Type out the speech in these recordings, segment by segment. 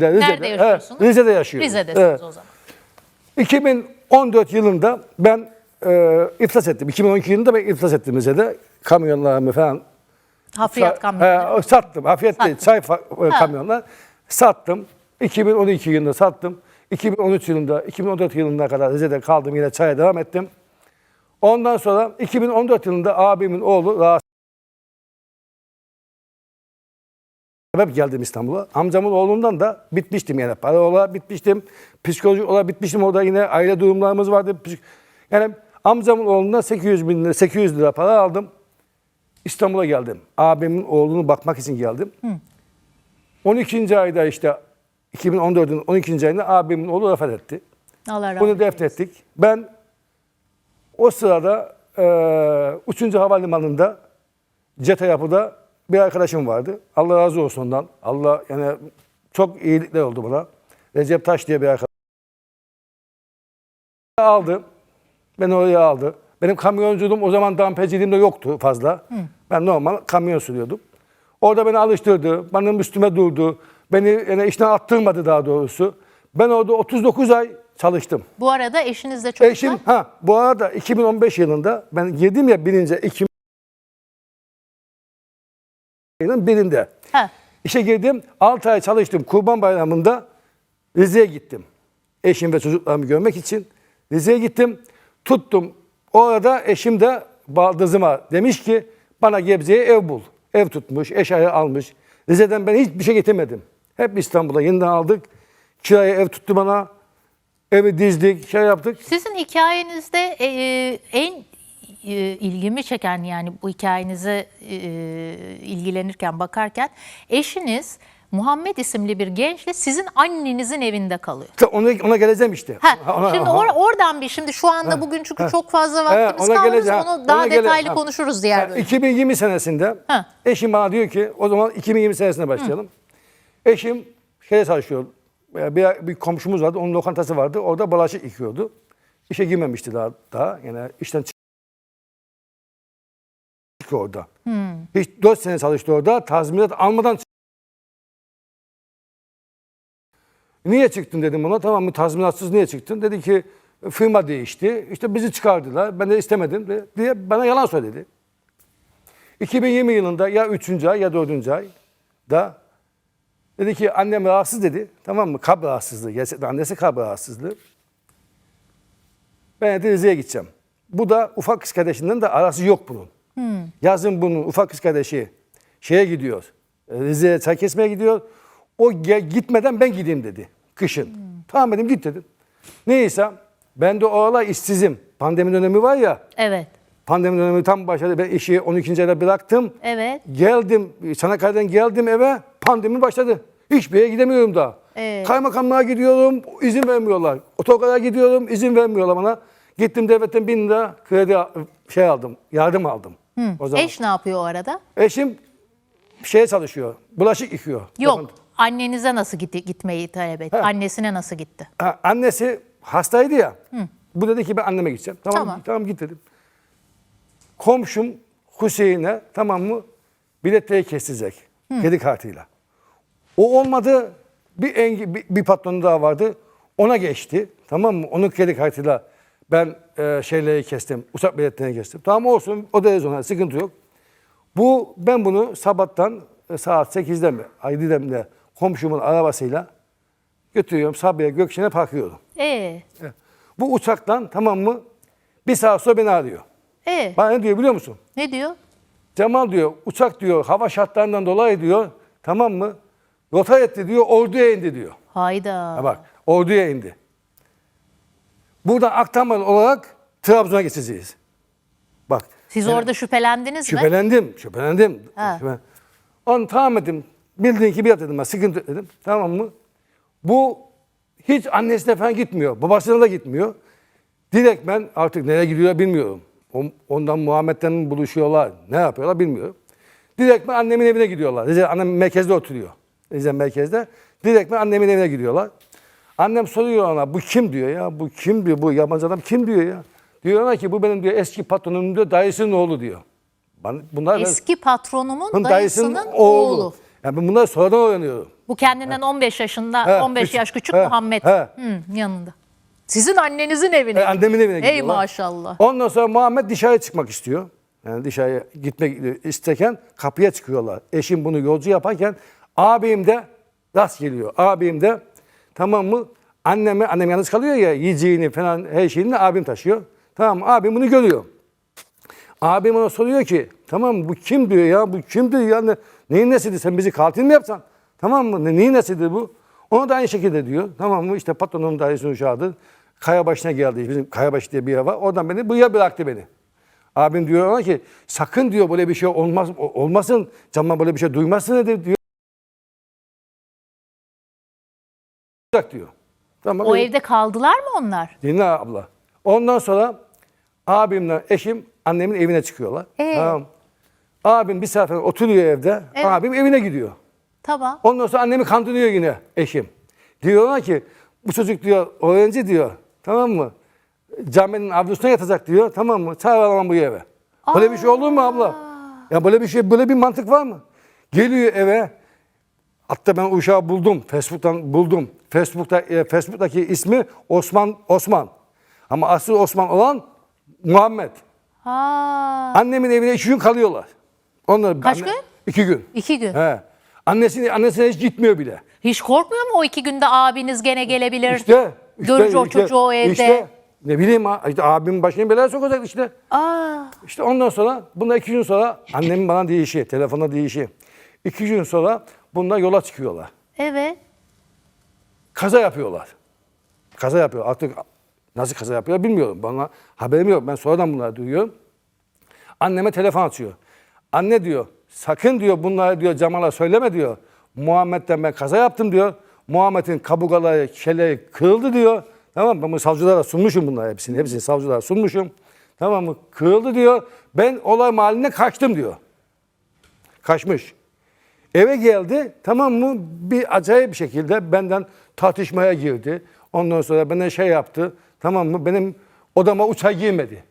Rize'de, Nerede yaşıyorsunuz? Evet, Rize'de yaşıyorum. Rize'desiniz Evet. o zaman. 2014 yılında ben e, iflas ettim. 2012 yılında ben iflas ettim Rize'de. Kamyonlarımı falan Hafriyat kamyonu. He, sattım. Hafiyet değil. Sattın. Çay fa- e, kamyonlar. Sattım. 2012 yılında sattım. 2013 yılında, 2014 yılına kadar Rize'de kaldım. Yine çaya devam ettim. Ondan sonra 2014 yılında abimin oğlu rahatsız sebep geldim İstanbul'a. Amcamın oğlundan da bitmiştim yani. Para olarak bitmiştim. Psikolojik olarak bitmiştim. Orada yine aile durumlarımız vardı. Yani amcamın oğlundan 800 bin lira, 800 lira para aldım. İstanbul'a geldim. Abimin oğlunu bakmak için geldim. 12. ayda işte 2014'ün 12. ayında abimin oğlu vefat etti. Allah rahmet Bunu defnettik. Ben o sırada e, 3. Havalimanı'nda CETA yapıda bir arkadaşım vardı. Allah razı olsun ondan. Allah yani çok iyilikler oldu buna. Recep Taş diye bir arkadaş. Aldı. Beni oraya aldı. Benim kamyonculuğum o zaman dampeciliğim de yoktu fazla. Ben normal kamyon sürüyordum. Orada beni alıştırdı. Benim üstüme durdu. Beni yani işten attırmadı daha doğrusu. Ben orada 39 ay çalıştım. Bu arada eşinizle çocuklar. Eşim ha bu arada 2015 yılında ben girdim ya birinci 2000 yılın birinde. Ha, İşe girdim 6 ay çalıştım. Kurban Bayramı'nda Rize'ye gittim. Eşim ve çocuklarımı görmek için Rize'ye gittim. Tuttum. Orada eşim de baldızıma demiş ki bana Gebze'ye ev bul. Ev tutmuş, eşya almış. Rize'den ben hiçbir şey getirmedim. Hep İstanbul'a yeniden aldık. Kiraya ev tuttu bana. Evi dizdik, şey yaptık. Sizin hikayenizde e, e, en ilgimi çeken yani bu hikayenize e, ilgilenirken bakarken eşiniz Muhammed isimli bir gençle sizin annenizin evinde kalıyor. Ona, ona geleceğim işte. Ha, Ona- şimdi or- oradan bir şimdi şu anda bugün çünkü çok fazla vaktimiz geleceğim. Onu daha Ona gele- detaylı ha. konuşuruz diğer Ha, bölümde. 2020 senesinde Ha. eşim bana diyor ki o zaman 2020 senesine başlayalım. Eşim şeye çalışıyor. e, Bir, bir komşumuz vardı. Onun lokantası vardı. Orada bulaşık yıkıyordu. İşe girmemişti daha. daha. Yani işten çık- çıktı orada. Hiç 4 sene çalıştı orada. Tazminat almadan. Niye çıktın dedim ona. Tamam mı tazminatsız niye çıktın? Dedi ki firma değişti. İşte bizi çıkardılar. Ben de istemedim diye bana yalan söyledi. 2020 yılında ya 3. ay ya 4. ay da dedi ki annem rahatsız dedi. Tamam mı? Kalp rahatsızlığı. Gerçekten annesi kalp rahatsızlığı. Ben de Rize'ye gideceğim. Bu da ufak kız kardeşinden de arası yok bunun. Yazın bunun ufak kız kardeşi şeye gidiyor. Rize'ye çay kesmeye gidiyor. O gitmeden ben gideyim dedi. Kışın. Tamam dedim git dedim. Neyse ben de o aralar işsizim. Pandemi dönemi var ya. Evet. Pandemi dönemi tam başladı. Ben işi 12. ayda bıraktım. Evet. Geldim, Çanakkale'den geldim eve, pandemi başladı. Hiçbir yere gidemiyorum daha. Ee? Kaymakamlığa gidiyorum, izin vermiyorlar. Otogara gidiyorum, izin vermiyorlar bana. Gittim devletten bin lira kredi şey aldım, yardım aldım. O zaman. Eş ne yapıyor o arada? Eşim şeye çalışıyor, bulaşık yıkıyor. Yok. Annenize nasıl gitti, gitmeyi talep etti? Ha. Annesine nasıl gitti? Ha, annesi hastaydı ya. Bu dedi ki ben anneme gideceğim. Tamam, Tamam. tamam. git dedim. Komşum Hüseyin'e tamam mı biletleri kestirecek. Kredi kartıyla. O olmadı. Bir, engi, bir, bir patronu daha vardı. Ona geçti. Tamam mı? Onun kredi kartıyla ben e, şeyleri kestim. Uçak biletlerini kestim. Tamam olsun. O da rezonel. Sıkıntı yok. Bu ben bunu sabahtan e, saat 8'de mi, 7'de mi de komşumun arabasıyla götürüyorum Sabiha Gökşen'e parkıyorum. Ee, Bu uçaktan tamam mı bir saat sonra beni arıyor. ee, Bana ne diyor biliyor musun? ne diyor? Cemal diyor uçak diyor hava şartlarından dolayı diyor tamam mı rota etti diyor orduya indi diyor. Hayda. Ha bak orduya indi. Buradan aktarmalı olarak Trabzon'a geçeceğiz. Bak Siz orada şüphelendiniz mi? Şüphelendim, şüphelendim. Ha. Şüphe- Onu tamam dedim. Bildiğin gibi yap dedim ben. Sıkıntı dedim. Tamam mı? Bu hiç annesine falan gitmiyor. Babasına da gitmiyor. Direkt ben artık nereye gidiyor bilmiyorum. Ondan Muhammed'den mi buluşuyorlar. Ne yapıyorlar bilmiyorum. Direkt ben annemin evine gidiyorlar. Rize annem merkezde oturuyor. Rize merkezde. Direkt ben annemin evine gidiyorlar. Annem soruyor ona bu kim diyor ya bu kim diyor bu yabancı adam kim diyor ya. Diyor ona ki bu benim diyor eski patronum diyor dayısının oğlu diyor. Bana, bunlar Eski patronumun dayısının, dayısının oğlu. oğlu. Yani ben bunları sonradan öğreniyorum. Bu kendinden 15 yaşında, He, 15 küçük. yaş küçük He, Muhammed he. Hı, yanında. Sizin annenizin evine. E, annemin evine Ey gidiyorlar. maşallah. Ondan sonra Muhammed dışarıya çıkmak istiyor. Yani dışarıya gitmek isterken kapıya çıkıyorlar. Eşim bunu yolcu yaparken abim de rast geliyor. Abim de tamam mı anneme, annem yalnız kalıyor ya yiyeceğini falan her şeyini abim taşıyor. Tamam? Abim bunu görüyor. Abim ona soruyor ki tamam bu kim diyor ya bu kim diyor ya ne, neyin nesidir sen bizi katil mi yapsan? Tamam mı ne, neyin nesidir bu? Ona da aynı şekilde diyor tamam mı işte patronun dairesini çağırdı. Kayabaşı'na geldi bizim Kayabaşı diye bir yer var oradan beni buraya bıraktı beni. Abim diyor ona ki sakın diyor böyle bir şey olmaz olmasın canıma böyle bir şey duymazsın dedi diyor. Diyor. Tamam, O öyle- evde kaldılar mı onlar? Dinle abla. Ondan sonra abimle eşim annemin evine çıkıyorlar. Ee? Tamam. Abim bir sefer oturuyor evde. Evet. Abim evine gidiyor. Tamam. Ondan sonra annemi kandırıyor yine eşim. Diyorlar ki bu çocuk diyor öğrenci diyor. Tamam mı? Caminin avlusuna yatacak diyor. Tamam mı? Çağıramam bu eve. Böyle bir şey olur mu abla? Ya böyle bir şey böyle bir mantık var mı? Geliyor eve. Hatta ben uşağı buldum. Facebook'tan buldum. Facebook'ta e, Facebook'taki ismi Osman Osman. Ama asıl Osman olan Muhammed. Ha. Annemin evine iki gün kalıyorlar. Onlar Kaç gün? İki gün. İki gün. He. Annesine, annesine hiç gitmiyor bile. Hiç korkmuyor mu o iki günde abiniz gene gelebilir? İşte. işte Görünce o işte, çocuğu o evde. işte. ne bileyim ha, işte abimin başına belaya sokacak işte. Aa. İşte ondan sonra, bundan iki gün sonra annemin bana deyişi, telefonda deyişi. İki gün sonra bunlar yola çıkıyorlar. Evet. Kaza yapıyorlar. Kaza yapıyor. Artık nasıl kaza yapıyor bilmiyorum. Bana haberim yok. Ben sonradan bunları duyuyorum. Anneme telefon açıyor. Anne diyor, sakın diyor bunları diyor Cemal'a söyleme diyor. Muhammed'den ben kaza yaptım diyor. Muhammed'in kaburgaları, keleği kırıldı diyor. Tamam mı? Savcılara sunmuşum bunları hepsini. Hepsini savcılara sunmuşum. Tamam mı? Kırıldı diyor. Ben olay mahalline kaçtım diyor. Kaçmış. Eve geldi tamam mı bir acayip bir şekilde benden tartışmaya girdi. Ondan sonra bana şey yaptı tamam mı benim odama uçağa girmedi.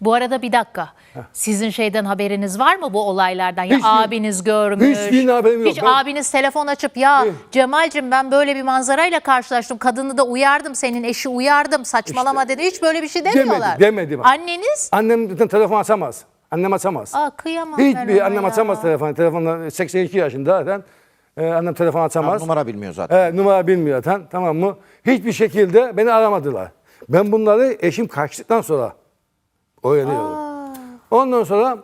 Bu arada bir dakika. Sizin şeyden haberiniz var mı bu olaylardan? Ya Hiç- abiniz görmüş. hiçbirinin haberim yok. Hiç Ben- abiniz telefon açıp ya Hiç. Cemal'cim ben böyle bir manzarayla karşılaştım. Kadını da uyardım. Senin eşi uyardım. Saçmalama dedi. Hiç böyle bir şey demiyorlar. demedi bak. Anneniz? Annem telefon açamaz. Annem açamaz. Aa kıyamam ben Hiçbir ona annem ya. açamaz telefonu. Telefonla 82 yaşında zaten. Ee, annem telefon açamaz. numara bilmiyor zaten. Evet, numara bilmiyor zaten tamam mı? Hiçbir şekilde beni aramadılar. Ben bunları eşim kaçtıktan sonra öğreniyorum. Ondan sonra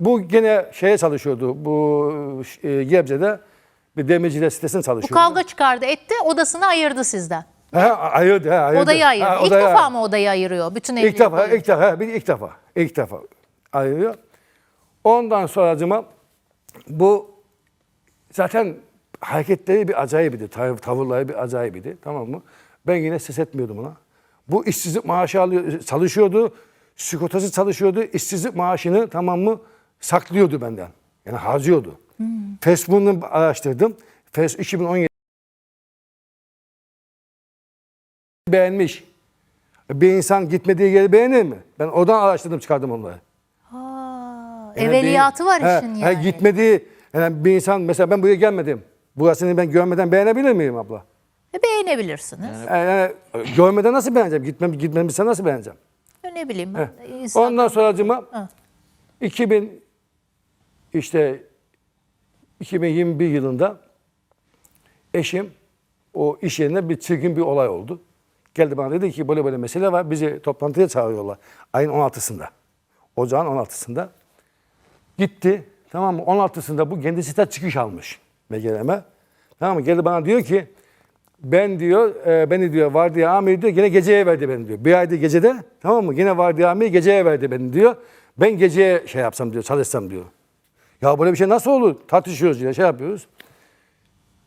bu gene şeye çalışıyordu. Bu e, Gebze'de bir demirciler sitesinde Bu çalışıyordu. kavga çıkardı etti. Odasını ayırdı sizden. He, ayırdı, he, ayırdı. Odayı ayırdı. Ha, ilk odayı- defa mı odayı ayırıyor? Bütün İlk evlilik defa, ilk defa, bir ilk defa, ilk defa ayırıyor. Ondan sonracıma bu zaten hareketleri bir acayipti, tav- tavırları bir acayipti, tamam mı? Ben yine ses etmiyordum ona. Bu işsizlik maaşı alıyor, çalışıyordu, sigortası çalışıyordu, işsizlik maaşını tamam mı saklıyordu benden. Yani harcıyordu. Facebook'unu araştırdım. Facebook 2017 beğenmiş. Bir insan gitmediği yeri beğenir mi? Ben oradan araştırdım çıkardım onları. Yani Evveliyatı var he, işin he, yani. gitmediği yani bir insan mesela ben buraya gelmedim. Burasını ben görmeden beğenebilir miyim abla? E, Beğenebilirsiniz. Yani, görmeden nasıl beğeneceğim? Gitmem, gitmemişse nasıl beğeneceğim? Ne bileyim ben. İnsan- Ondan sonracıma Ha. 2000 işte 2021 yılında eşim o iş yerinde bir çirkin bir olay oldu. Geldi bana dedi ki böyle böyle mesele var. Bizi toplantıya çağırıyorlar. Ayın 16'sında. Ocağın 16'sında. Gitti. Tamam mı? 16'sında bu kendisi de çıkış almış MGLM'e. Tamam mı? Geldi bana diyor ki ben diyor e, beni diyor vardiya amiri diyor gene geceye verdi beni diyor. Bir ayda gecede tamam mı? Gene vardiya amiri geceye verdi beni diyor. Ben geceye şey yapsam diyor çalışsam diyor. Ya böyle bir şey nasıl olur? Tartışıyoruz yine şey yapıyoruz.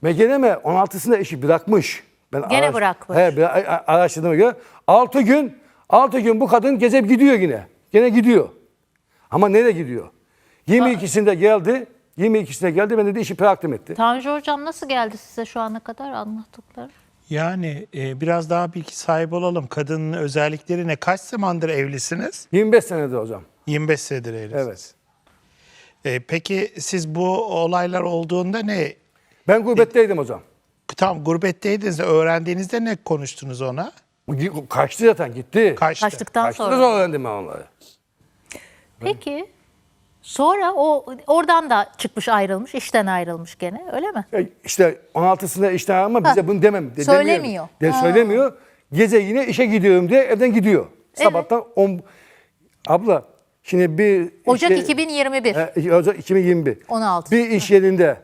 MGLM 16'sında eşi bırakmış. Ben Gene bırakmış. He, bir a- araştırdığıma göre 6 gün 6 gün bu kadın gece gidiyor yine. Gene gidiyor. Ama nereye gidiyor? 22'sinde geldi. 22'sinde geldi. Ben de işi bıraktım etti. Tanju Hocam nasıl geldi size şu ana kadar anlattıkları? Yani e, biraz daha bilgi sahibi olalım. Kadının özellikleri ne? Kaç zamandır evlisiniz? 25 senedir hocam. 25 senedir evlisiniz. Evet. E, peki siz bu olaylar olduğunda ne? Ben gurbetteydim o zaman. Tam gurbetteydiniz de öğrendiğinizde ne konuştunuz ona? Kaçtı zaten gitti. Kaçtı. Kaçtıktan Kaçtı sonra. da öğrendim ben onları. Peki sonra o oradan da çıkmış ayrılmış, işten ayrılmış gene öyle mi? Ya işte 16'sında işte ama bize Ha, bunu demem. De, söylemiyor. demiyor. De, Ha. söylemiyor. Gece yine işe gidiyorum diye evden gidiyor. Sabahtan 10... Abla şimdi bir... Ocak işte- 2021. He, Ocak 2021. 16. Bir iş yerinde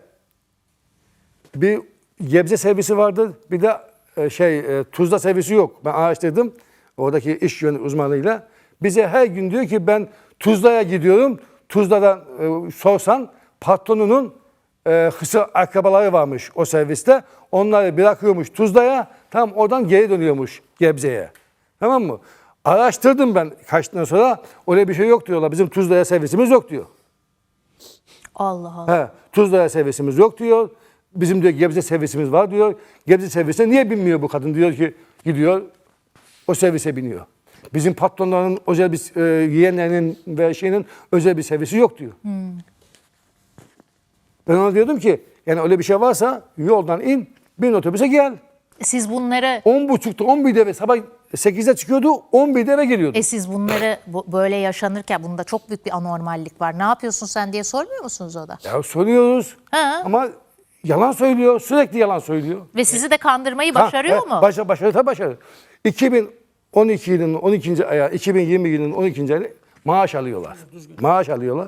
bir Gebze servisi vardı. Bir de e, şey e, Tuzla servisi yok. Ben araştırdım. Oradaki iş yönü uzmanıyla. Bize her gün diyor ki ben Tuzla'ya gidiyorum. Tuzla'dan e, sorsan patronunun e, hısı akrabaları varmış o serviste. Onları bırakıyormuş Tuzla'ya. Tam oradan geri dönüyormuş Gebze'ye. Tamam mı? Araştırdım ben kaçtan sonra. Öyle bir şey yok diyorlar. Bizim Tuzla'ya servisimiz yok diyor. Allah Allah. He, Tuzla'ya servisimiz yok diyor. Bizim diyor Gebze servisimiz var diyor. Gebze servisine niye binmiyor bu kadın diyor ki gidiyor o servise biniyor. Bizim patronların özel bir e, yeğenlerinin ve şeyinin özel bir seviyesi yok diyor. Hmm. Ben ona diyordum ki yani öyle bir şey varsa yoldan in bin otobüse gel. Siz bunları... 10.30'da 11'de eve sabah 8'de çıkıyordu 11'de eve geliyordu. E siz bunları böyle yaşanırken bunda çok büyük bir anormallik var. Ne yapıyorsun sen diye sormuyor musunuz o da? Ya soruyoruz ha. ama yalan söylüyor sürekli yalan söylüyor. Ve sizi de kandırmayı başarıyor ha, mu? Başarıyor başarıyor tabii başarıyor. 2000 12 yılının 12. ayağı, 2020 yılının 12. ayı maaş alıyorlar. Maaş alıyorlar.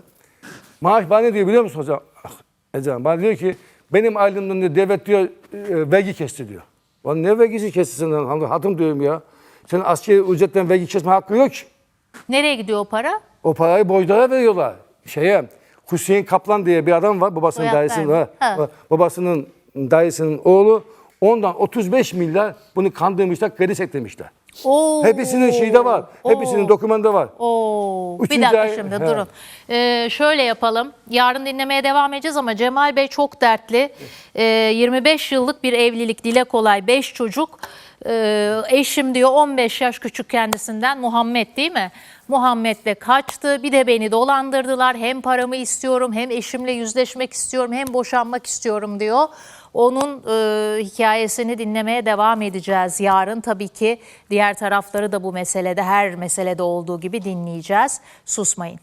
Maaş bana ne diyor biliyor musun hocam? Ah, Ece bana diyor ki benim ailemden diyor, devlet diyor e, vergi kesti diyor. Lan ne vergisi kesti senden? Hatım diyorum ya. Senin askeri ücretten vergi kesme hakkı yok ki. Nereye gidiyor o para? O parayı borçlara veriyorlar. Şeye Hüseyin Kaplan diye bir adam var babasının Soyadlar dayısının? Ha. babasının dayısının oğlu. Ondan 35 milyar bunu kandırmışlar, kredi çektirmişler. Oo. Hepsinin şeyde var. Hepsinin Oo. dokümanda var. Oo, bir Üçüncü dakika ay- şimdi he. durun. Ee, şöyle yapalım. Yarın dinlemeye devam edeceğiz ama Cemal Bey çok dertli. Ee, 25 yıllık bir evlilik, dile kolay 5 çocuk. Ee, eşim diyor 15 yaş küçük kendisinden Muhammed değil mi? Muhammed de kaçtı. Bir de beni dolandırdılar. Hem paramı istiyorum hem eşimle yüzleşmek istiyorum hem boşanmak istiyorum diyor. Onun e, hikayesini dinlemeye devam edeceğiz yarın. Tabii ki diğer tarafları da bu meselede her meselede olduğu gibi dinleyeceğiz. Susmayın.